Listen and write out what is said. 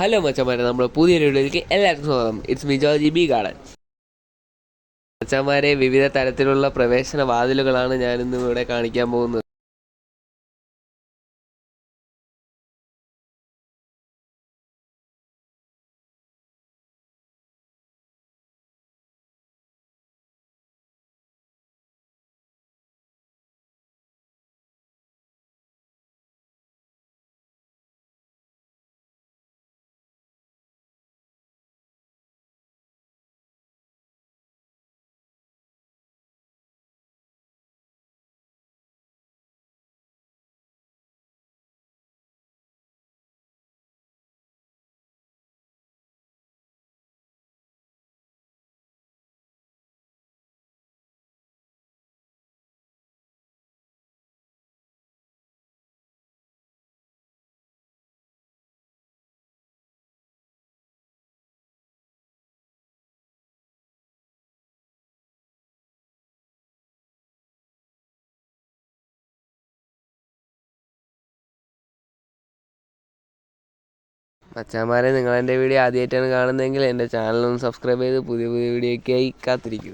Hello മച്ചന്മാരെ നമ്മൾ പുതിയ വീഡിയോയിലേക്ക് എല്ലാവർക്കും സ്വാഗതം. It's me Joji B garden മച്ചന്മാരെ വിവിധ തരത്തിലുള്ള പ്രവേശന വാതിലുകളാണ് ഞാനിന്ന് ഇവിടെ കാണിക്കാൻ പോകുന്നത്. മച്ചന്മാരെ നിങ്ങൾ എന്റെ വീഡിയോ ആദ്യമായിട്ടാണ് കാണുന്നതെങ്കിൽ എന്റെ ചാനലൊന്ന് സബ്സ്ക്രൈബ് ചെയ്ത് പുതിയ പുതിയ വീഡിയോയ്ക്കായി കാത്തിരിക്കും.